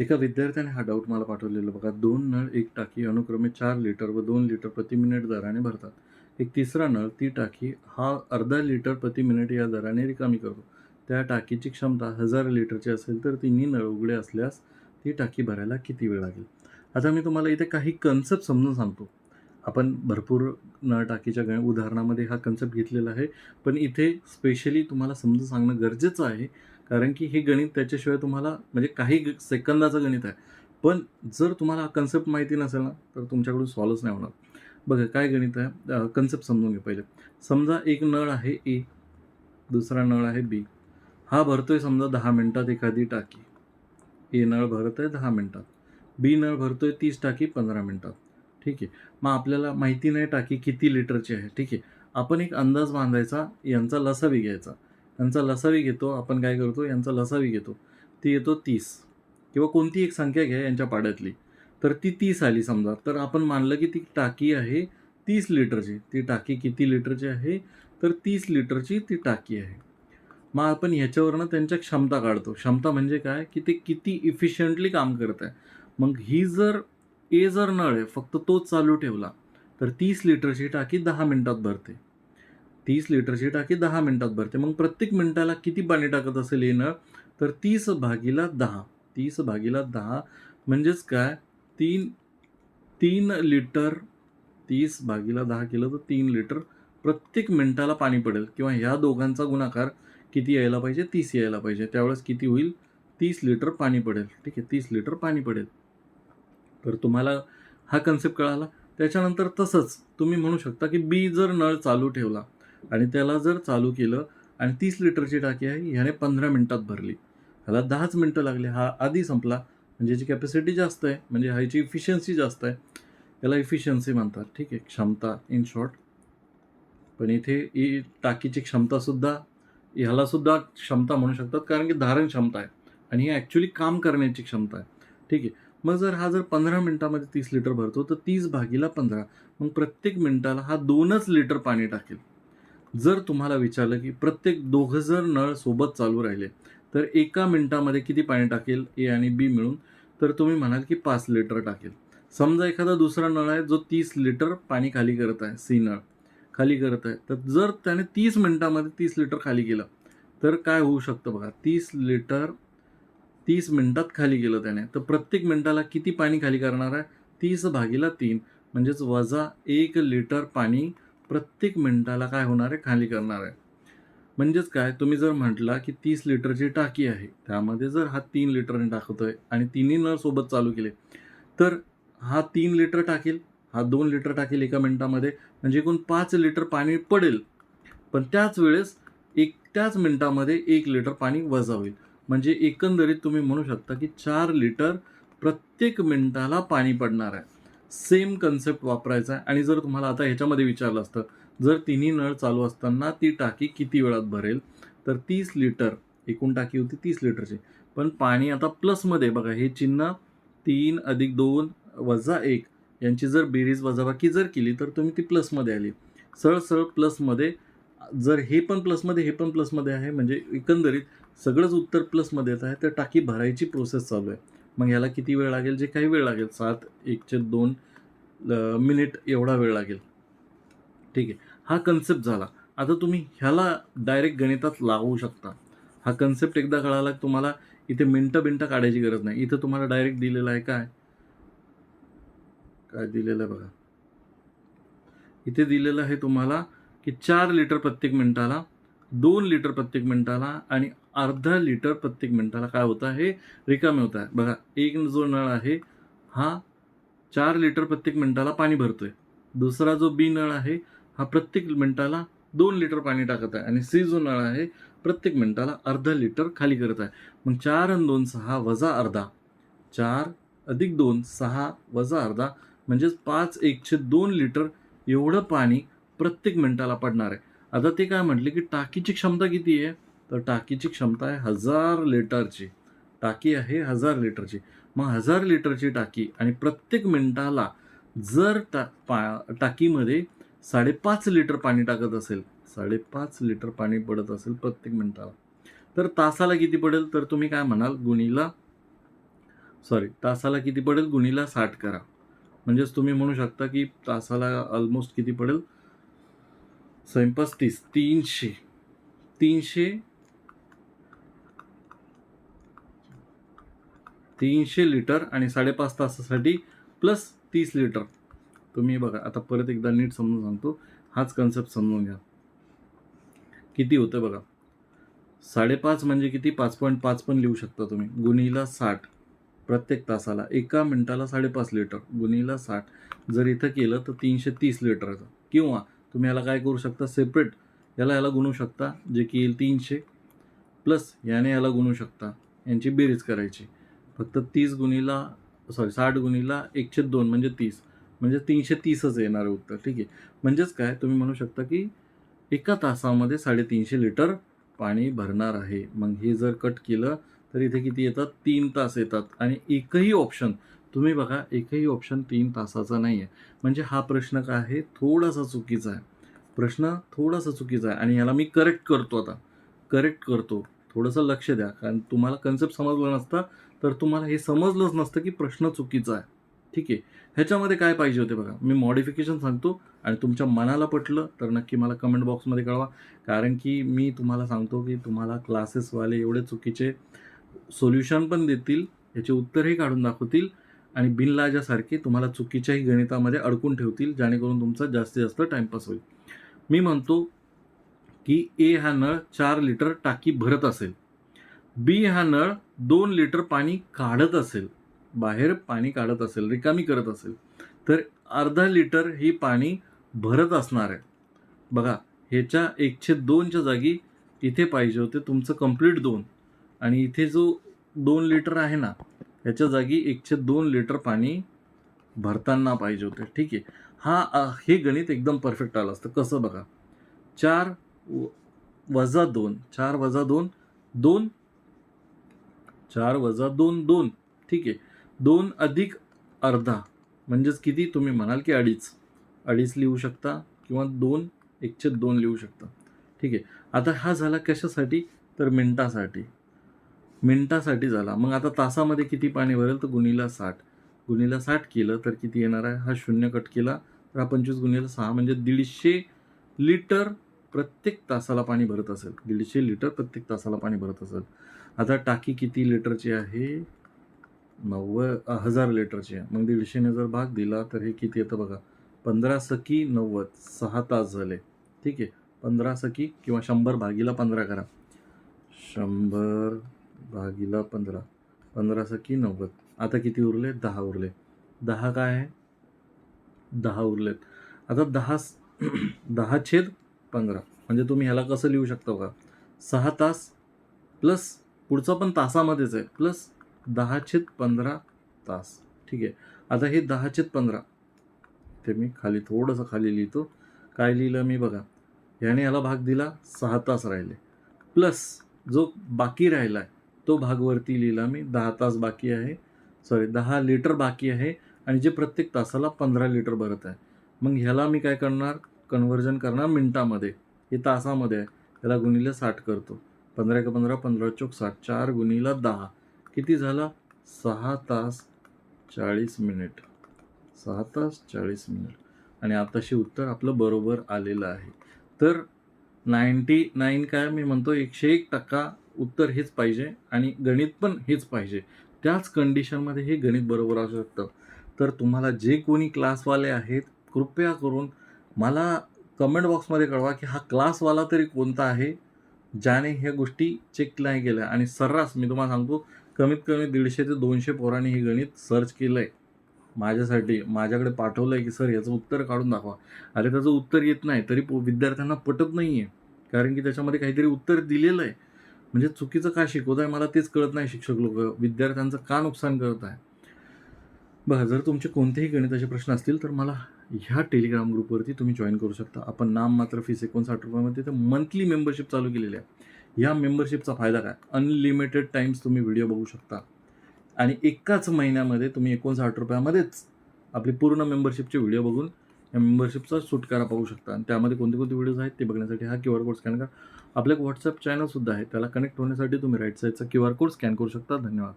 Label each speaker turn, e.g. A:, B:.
A: एका विद्यार्थ्याने हा डाऊट मला पाठवलेला. बघा दोन नळ एक टाकी अनुक्रमे चार लिटर व दोन लिटर प्रति मिनिट दराने भरतात. एक तिसरा नळ ती टाकी हा अर्धा लिटर प्रति मिनिट या दराने रिकामी करतो. त्या टाकीची क्षमता हजार लिटरची असेल तर तिन्ही नळ उघडे असल्यास ती टाकी भरायला किती वेळ लागेल? आता मी तुम्हाला इथे काही कन्सेप्ट समजून सांगतो. आपण भरपूर नळ टाकीच्या गण उदाहरणामध्ये हा कन्सेप्ट घेतलेला आहे. पण इथे स्पेशली तुम्हाला समजून सांगणं गरजेचं आहे. कारण की हे गणित त्याच्याशिवाय तुम्हाला म्हणजे काही ग- सेकंदाचं गणित आहे. पण जर तुम्हाला हा कन्सेप्ट माहिती नसेल ना तर तुमच्याकडून सॉल्वच नाही होणार. बघा काय गणित आहे? कन्सेप्ट समजून घे पहिले. समजा एक नळ आहे ए दुसरा नळ आहे बी हा भरतोय समजा दहा मिनटात एखादी टाकी. ए नळ भरत आहे दहा मिनटात. बी नळ भरतोय तीस टाकी पंधरा मिनटात. ठीक आहे. मग आपल्याला माहिती नाही टाकी किती लिटरची आहे. ठीक आहे. आपण एक अंदाज बांधायचा यांचा लसावी घ्यायचा. यांचा लसावी घेतो आपण काय करतो यांचा लसावी घेतो. ती येतो तीस. किंवा कोणती एक संख्या घ्या यांच्या पाड्यातली. तर ती तीस आली समजा. तर आपण मानलं की ती टाकी आहे तीस लिटरची. ती टाकी किती लिटरची आहे? तर तीस लिटरची ती टाकी आहे. मग आपण ह्याच्यावरनं त्यांच्या क्षमता काढतो. क्षमता म्हणजे काय? की ते किती इफिशियंटली काम करत आहे. मग ही जर ए जर नळ आहे फक्त तोच चालू ठेवला तर तीस लिटरची टाकी दहा मिनटात भरते. तीस लिटरची टाकी दहा मिनिटात भरते. मग प्रत्येक मिनिटाला किती पाणी टाकत असेल हे नळ? तर तीस भागीला दहा. तीस भागीला दहा म्हणजेच काय? तीन तीन लिटर तीस भागीला दहा केलं तर तीन लिटर प्रत्येक मिनिटाला पाणी पडेल. किंवा ह्या दोघांचा गुणाकार किती यायला पाहिजे? तीस यायला पाहिजे. त्यावेळेस किती होईल? तीस लिटर पाणी पडेल. ठीक आहे तीस लिटर पाणी पडेल. तर तुम्हाला हा कन्सेप्ट कळाला. त्याच्यानंतर तसंच तुम्ही म्हणू शकता की बी जर नळ चालू ठेवला आणि त्याला जर चालू केलं आणि तीस लिटरची टाकी आहे ह्याने पंधरा मिनटात भरली. ह्याला दहाच मिनटं लागली. हा आधी संपला. म्हणजे याची कॅपॅसिटी जास्त आहे. म्हणजे ह्याची इफिशियन्सी जास्त आहे. याला इफिशियन्सी म्हणतात. ठीक आहे. क्षमता इन शॉर्ट पण इथे ही टाकीची क्षमतासुद्धा ह्यालासुद्धा क्षमता म्हणू शकतात. कारण की धारण क्षमता आहे. आणि ही ॲक्च्युली काम करण्याची क्षमता आहे. ठीक आहे. मग जर हा जर पंधरा मिनटामध्ये तीस लिटर भरतो तर तीस भागीला पंधरा. मग प्रत्येक मिनिटाला हा दोनच लिटर पाणी टाकेल. जर तुम्हाला विचारलं की प्रत्येक दोघं जर नळ सोबत चालू राहिले तर एका मिनटामध्ये किती पाणी टाकेल ए आणि बी मिळून? तर तुम्ही म्हणाल की पाच लिटर टाकेल. समजा एखादा दुसरा नळ आहे जो तीस लिटर पाणी खाली करत आहे सी नळ खाली करत आहे तर जर त्याने तीस मिनटामध्ये तीस लिटर खाली केलं तर काय होऊ शकतं बघा? तीस लिटर तीस मिनिटात खाली केलं त्याने तर प्रत्येक मिनटाला किती पाणी खाली करणार आहे? तीस भागीला तीन म्हणजेच वजा एक लिटर पाणी प्रत्येक मिनिटाला काय होणार आहे? खाली करणार आहे. म्हणजेच काय? तुम्ही जर म्हटला की तीस लिटरची टाकी आहे त्यामध्ये जर हा तीन लिटरने टाकतोय आणि तिन्ही नळ सोबत चालू केले तर हा तीन लिटर टाकेल हा दोन लिटर टाकेल एका मिनिटामध्ये म्हणजे एकूण पाच लिटर पाणी पडेल. पण त्याच वेळेस एक त्याच मिनिटामध्ये एक लिटर पाणी वजा होईल. म्हणजे एकंदरीत तुम्ही म्हणू शकता की चार लिटर प्रत्येक मिनिटाला पाणी पडणार आहे. सेम कन्सेप्ट वापरायचा आहे. आणि जर तुम्हाला आता ह्याच्यामध्ये विचारलं असतं जर तिन्ही नळ चालू असताना ती टाकी किती वेळात भरेल? तर तीस लिटर एकूण टाकी होती तीस लिटरची. पण पाणी आता प्लसमध्ये बघा हे चिन्ह तीन अधिक दोन वजा एक यांची जर बेरीज वजाबाकी जर केली तर तुम्ही ती प्लसमध्ये आली. सरळ सरळ प्लसमध्ये जर हे पण प्लसमध्ये हे पण प्लसमध्ये आहे म्हणजे एकंदरीत सगळंच उत्तर प्लसमध्ये येत आहे तर टाकी भरायची प्रोसेस चालू आहे. मग ह्याला किती वेळ लागेल? जे काही वेळ लागेल सात एकचे दोन मिनिट एवढा वेळ लागेल. ठीक आहे. हा कन्सेप्ट झाला. आता तुम्ही ह्याला डायरेक्ट गणितात लावू शकता. हा कन्सेप्ट एकदा कळाला तुम्हाला इथे मिनटं बिनटं काढायची गरज नाही. इथं तुम्हाला डायरेक्ट दिलेलं आहे काय? काय दिलेलं आहे बघा. इथे दिलेलं आहे तुम्हाला की चार लिटर प्रत्येक मिनिटाला दोन लिटर प्रत्येक मिनिटाला आणि अर्धा लिटर प्रत्येक मिनिटाला काय होतं हे रिकामे होत आहे. बघा एक जो नळ आहे हा चार लिटर प्रत्येक मिनिटाला पाणी भरतोय. दुसरा जो बी नळ आहे हा प्रत्येक मिनिटाला दोन लिटर पाणी टाकत आहे. आणि सी जो नळ आहे प्रत्येक मिनिटाला अर्धा लिटर खाली करत आहे. मग चार आणि दोन सहा वजा अर्धा. चार अधिक दोन सहा वजा अर्धा. म्हणजेच पाच एकशे दोन लिटर एवढं पाणी प्रत्येक मिनिटाला पडणार आहे. आता ते काय म्हटले की टाकीची क्षमता किती आहे? तर टाकीची क्षमता आहे हजार लिटरची. टाकी आहे हजार लिटरची. मग हजार लिटरची टाकी आणि प्रत्येक मिनिटाला जर टा पा टाकीमध्ये साडेपाच लिटर पाणी टाकत असेल साडेपाच लिटर पाणी पडत असेल प्रत्येक मिनिटाला. तर तासाला किती पडेल? तर तुम्ही काय म्हणाल? गुणीला सॉरी तासाला किती पडेल? गुणीला साठ करा. म्हणजेच तुम्ही म्हणू शकता की तासाला ऑलमोस्ट किती पडेल? स्वयंपास तीस तीनशे. तीनशे. तीनशे लिटर आणि साडेपाच तासासाठी प्लस तीस लिटर. तुम्ही बघा आता परत एकदा नीट समजून सांगतो. हाच कन्सेप्ट समजून घ्या. किती होतं बघा? साडेपाच म्हणजे किती? पाच पॉईंट पाच पण लिहू शकता तुम्ही. गुणीला साठ. प्रत्येक तासाला. एका मिनिटाला साडेपाच लिटर. गुणीला साठ. जर इथं केलं तर तीनशे तीस लिटरचं. किंवा तुम्ही याला काय करू शकता? सेपरेट याला याला गुणू शकता जे की येईल तीनशे. प्लस याने याला गुणू शकता. यांची बेरीज करायची. फक्त तीस गुणीला सॉरी साठ गुणीला एकशे दोन म्हणजे तीस. म्हणजे तीनशे तीसच येणार आहे उत्तर ठीक आहे? म्हणजेच काय? तुम्ही म्हणू शकता की एका तासामध्ये साडेतीनशे लिटर पाणी भरणार आहे. मग हे जर कट केलं तर इथे किती येतात? तीन तास येतात. आणि एकही ऑप्शन तुम्ही बघा एकही ऑप्शन तीन तासाचा नाही आहे म्हणजे हा प्रश्न काय आहे? थोडासा चुकीचा आहे. प्रश्न थोडासा चुकीचा आहे. आणि याला मी करेक्ट करतो आता. करेक्ट करतो. थोडंसं लक्ष द्या. कारण तुम्हाला कन्सेप्ट समजला नसता तर तुम्हाला हे समजलंच नसतं की प्रश्न चुकीचा आहे. ठीक आहे? ह्याच्यामध्ये काय पाहिजे होते बघा? मी मॉडिफिकेशन सांगतो आणि तुमच्या मनाला पटलं तर नक्की मला कमेंट बॉक्समध्ये कळवा. कारण की मी तुम्हाला सांगतो की तुम्हाला क्लासेसवाले एवढे चुकीचे सोल्युशन पण देतील याचे उत्तरही काढून दाखवतील. आणि बिनलाजासारखे तुम्हाला चुकीच्याही गणितामध्ये अडकून ठेवतील जेणेकरून तुमचा जास्तीत जास्त टाईमपास होईल. मी म्हणतो की ए हा नळ चार लिटर टाकी भरत असेल. बी हा नळ दोन लिटर पाणी काढत असेल. बाहेर पाणी काढत असेल रिकामी करत असेल. तर अर्धा लिटर ही पाणी भरत असणार आहे. बघा ह्याच्या एकशे दोनच्या जागी इथे पाहिजे होते तुमचं कंप्लीट दोन. आणि इथे जो दोन लिटर आहे ना ह्याच्या जागी एकशे दोन लिटर पाणी भरताना पाहिजे होते. ठीक आहे? हा हे गणित एकदम परफेक्ट आलं असतं. कसं बघा? चार वजा दोन चार वजा दोन दोन चार वजा दोन दोन. ठीक आहे? दोन अधिक अर्धा म्हणजेच किती? तुम्ही म्हणाल की अडीच. अडीच लिहू शकता किंवा दोन एकशे दोन लिहू शकता. ठीक आहे? आता हा झाला कशासाठी? तर मिनटासाठी. मिनटासाठी झाला. मग आता तासामध्ये किती पाणी भरेल? तर गुणीला साठ. गुणीला साठ केलं तर किती येणार आहे? हा शून्य कट केला तर हा पंचवीस गुणीला सहा. म्हणजे दीडशे लिटर प्रत्येक तासाला पाणी भरत असेल. दीडशे लिटर प्रत्येक तासाला पाणी भरत असेल. आता टाकी किती लिटरची आहे? नव्वद हजार लिटरची आहे. मग दीडशेने जर भाग दिला तर हे किती येतं बघा? पंधरा सकी नव्वद. सहा तास झाले. ठीक आहे? पंधरा सकी किंवा शंभर भागीला पंधरा करा. शंभर भागीला पंधरा. पंधरा सकी नव्वद. आता किती उरले दहा उरले दहा काय आहे? दहा उरलेत. आता दहा दहा छेद पंधरा. म्हणजे तुम्ही ह्याला कसं लिहू शकता बघा? सहा तास प्लस पुढचा पण तासामध्येच आहे. प्लस दहा छेद पंधरा तास. ठीक आहे. आता हे दहा छेद पंधरा. ते मी खाली थोडंसं खाली लिहितो. काय लिहिलं मी बघा? ह्याने याला भाग दिला सहा तास राहिले. प्लस जो बाकी राहिला आहे तो भागवरती लिहिला मी दहा तास बाकी आहे. सॉरी दहा लिटर बाकी आहे आणि जे प्रत्येक तासाला पंधरा लिटर भरत आहे. मग ह्याला मी काय करणार? कन्व्हर्जन करणार मिनटामध्ये. हे तासामध्ये आहे. ह्याला गुणिले साठ करतो. पंधरा का पंधरा पंधरा चौक साठ चार गुणिला दहा. किती झाला? सहा तास चाळीस मिनिट. सहा तास चाळीस मिनिट. आणि आताशी उत्तर आपलं बरोबर आलेलं आहे. तर नाईन्टी नाईन काय मी म्हणतो? एकशे एक टक्का उत्तर हेच पाहिजे आणि गणित पण हेच पाहिजे. त्याच कंडिशनमध्ये हे गणित बरोबर असू शकतं. तर तुम्हाला जे कोणी क्लासवाले आहेत कृपया करून मला कमेंट बॉक्समध्ये कळवा की हा क्लासवाला तरी कोणता आहे ज्याने ह्या गोष्टी चेक नाही केल्या. आणि सर्रास मी तुम्हाला सांगतो कमीत कमी दीडशे ते दोनशे पोरांनी हे गणित सर्च केलं आहे माझ्यासाठी माझ्याकडे पाठवलं आहे की सर याचं उत्तर काढून दाखवा. अरे त्याचं उत्तर येत नाही तरी विद्यार्थ्यांना पटत नाही आहे कारण की त्याच्यामध्ये काहीतरी उत्तर दिलेलं आहे म्हणजे चुकीचं का शिकवत आहे मला तेच कळत नाही शिक्षक लोक. विद्यार्थ्यांचं का नुकसान करत आहे? बघा जर तुमचे कोणतेही गणिताचे प्रश्न असतील तर मला ह्या टेलिग्राम ग्रुपवरती तुम्ही जॉईन करू शकता. आपण नाम मात्र फीस एकोणसाठ रुपयामध्ये तर मंथली मेंबरशिप चालू केलेली आहे. या मेंबरशिपचा फायदा काय? अनलिमिटेड टाइम्स तुम्ही व्हिडिओ बघू शकता. आणि एकाच महिन्यामध्ये तुम्ही एकोणसाठ रुपयामध्येच आपली पूर्ण मेंबरशिपचे व्हिडिओ बघून या मेंबरशिपचा सुटकारा पाहू शकता. आणि त्यामध्ये कोणते कोणते व्हिडिओज आहेत ते बघण्यासाठी हा क्यू आर कोड स्कॅन करा. आपलं एक व्हॉट्सअप चॅनलसुद्धा आहे. त्याला कनेक्ट होण्यासाठी तुम्ही राईट साईडचा क्यू आर कोड स्कॅन करू शकता. धन्यवाद.